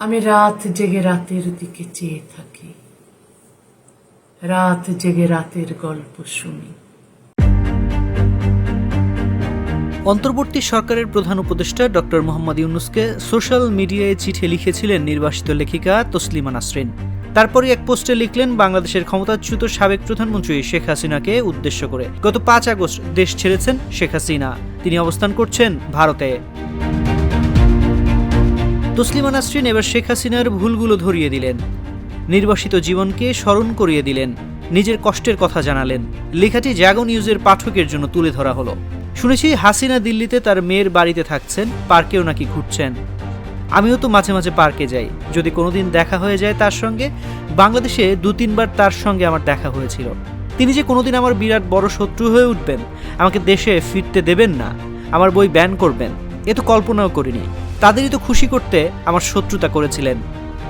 আমি রাত জেগে রাতের দিকে চেয়ে থাকি। রাত জেগে রাতের গল্প শুনি। অন্তর্বর্তী সরকারের প্রধান উপদেষ্টা ডক্টর মোহাম্মদ ইউনুসকে সোশ্যাল মিডিয়ায় চিঠি লিখেছিলেন নির্বাসিত লেখিকা তসলিমা নাসরিন। তারপরে এক পোস্টে লিখলেন, বাংলাদেশের ক্ষমতাচ্যুত সাবেক প্রধানমন্ত্রী শেখ হাসিনাকে উদ্দেশ্য করে গত পাঁচ আগস্ট দেশ ছেড়েছেন শেখ হাসিনা। তিনি অবস্থান করছেন ভারতে। তসলিমা নাসরিন এবার শেখ হাসিনার ভুলগুলো ধরিয়ে দিলেন। নির্বাসিত জীবনকে স্মরণ করিয়ে দিলেন। নিজের কষ্টের কথা জানালেন। লেখাটি জাগো নিউজের পাঠকের জন্য তুলে ধরা হলো। শুনেছি হাসিনা দিল্লিতে তার মেয়ের বাড়িতে থাকছেন, পার্কেও নাকি ঘুরছেন। আমিও তো মাঝে মাঝে পার্কে যাই। যদি কোনোদিন দেখা হয়ে যায় তার সঙ্গে, বাংলাদেশে দু তিনবার তার সঙ্গে আমার দেখা হয়েছিল। তিনি যে কোনোদিন আমার বিরাট বড় শত্রু হয়ে উঠবেন, আমাকে দেশে ফিরতে দেবেন না। আমার বই ব্যান করবেন। এ তো কল্পনাও করিনি। তাদেরই তো খুশি করতে আমার শত্রুতা করেছিলেন,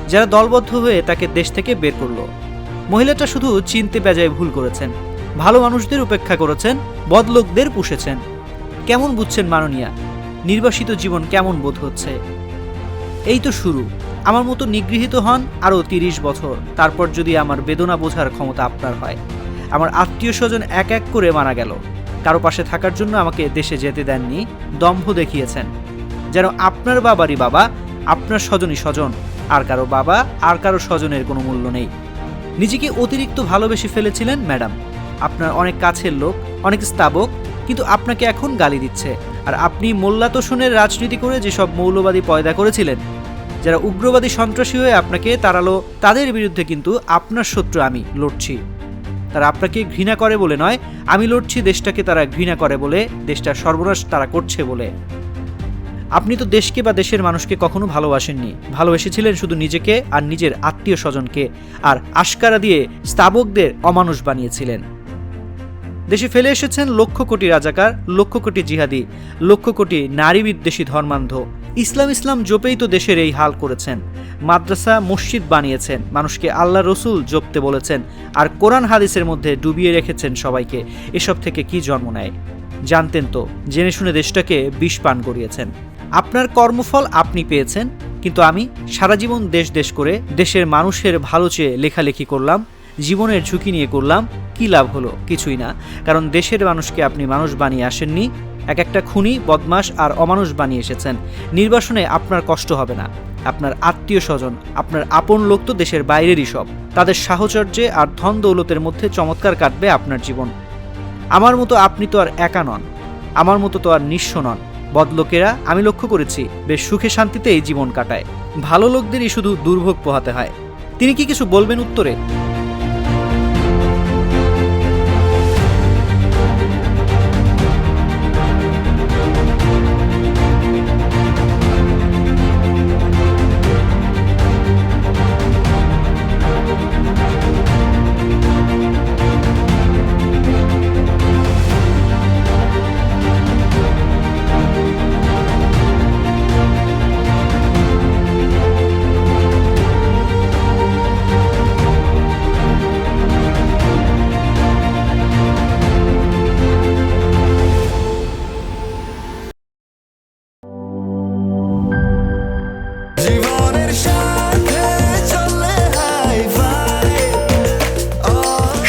যারা দলবদ্ধ হয়ে তাকে দেশ থেকে বের করল। মহিলাটা শুধু চিনতে বেজায় ভুল করেছেন, ভালো মানুষদের উপেক্ষা করেছেন, বদলোকদের পুষেছেন। কেমন বুঝছেন মাননীয়া? নির্বাসিত জীবন কেমন বোধ হচ্ছে? এই তো শুরু। আমার মতো নিগৃহীত হন আরও তিরিশ বছর, তারপর যদি আমার বেদনা বোঝার ক্ষমতা আপনার হয়। আমার আত্মীয় স্বজন এক এক করে মারা গেল। কারও পাশে থাকার জন্য আমাকে দেশে যেতে দেননি, দম্ভ দেখিয়েছেন। যেন আপনার বাবারই বাবা, আপনার স্বজনই স্বজন। আর কারও বাবা, আর কারও স্বজনের কোনো মূল্য নেই। নিজেকে অতিরিক্ত ভালোবেসে ফেলেছিলেন ম্যাডাম। আপনার অনেক কাছের লোক, অনেক স্তাবক, কিন্তু আপনাকে এখন গালি দিচ্ছে। আর আপনি মোল্লা তোষণের রাজনীতি করে যেসব মৌলবাদী পয়দা করেছিলেন, যারা উগ্রবাদী সন্ত্রাসী হয়ে আপনাকে তাড়ালো, তাদের বিরুদ্ধে কিন্তু আপনার শত্রু আমি, লড়ছি। তারা আপনাকে ঘৃণা করে বলে নয়, আমি লড়ছি দেশটাকে তারা ঘৃণা করে বলে, দেশটার সর্বনাশ তারা করছে বলে। আপনি তো দেশকে বা দেশের মানুষকে কখনো ভালোবাসেননি। ভালোবেসেছিলেন শুধু নিজেকে আর নিজের আত্মীয় স্বজনকে, আর আশকারা দিয়ে স্তাবকদের অমানুষ বানিয়েছিলেন। দেশে ফেলে এসেছেন লক্ষ কোটি রাজাকার, লক্ষ কোটি জিহাদি, লক্ষ কোটি নারী বিদ্বেষী ধর্মান্ধ। ইসলাম ইসলাম জোপেই তো দেশের এই হাল করেছেন। মাদ্রাসা, মসজিদ বানিয়েছেন, মানুষকে আল্লাহ রসুল জপতে বলেছেন, আর কোরআন হাদিসের মধ্যে ডুবিয়ে রেখেছেন সবাইকে। এসব থেকে কি জন্ম নেয়? জানতেন তো, জেনে শুনে দেশটাকে বিষ পান করিয়েছেন। আপনার কর্মফল আপনি পেয়েছেন, কিন্তু আমি সারা জীবন দেশ দেশ করে দেশের মানুষের ভালো চেয়ে লেখালেখি করলাম, জীবনের ঝুঁকি নিয়ে করলাম, কি লাভ হলো? কিছুই না। কারণ দেশের মানুষকে আপনি মানুষ বানিয়ে আসেননি, এক একটা খুনি বদমাস আর অমানুষ বানিয়ে এসেছেন। নির্বাসনে আপনার কষ্ট হবে না। আপনার আত্মীয় স্বজন, আপনার আপন লোক তো দেশের বাইরেরই সব। তাদের সাহচর্যে আর ধন দৌলতের মধ্যে চমৎকার কাটবে আপনার জীবন। আমার মতো আপনি তো আর একা নন। আমার মতো তো আর নিঃস্ব নন। বদলোকেরা, আমি লক্ষ্য করেছি, বেশ সুখে শান্তিতে এই জীবন কাটায়। ভালো লোকদেরই শুধু দুর্ভোগ পোহাতে হয়। তিনি কি কিছু বলবেন উত্তরে?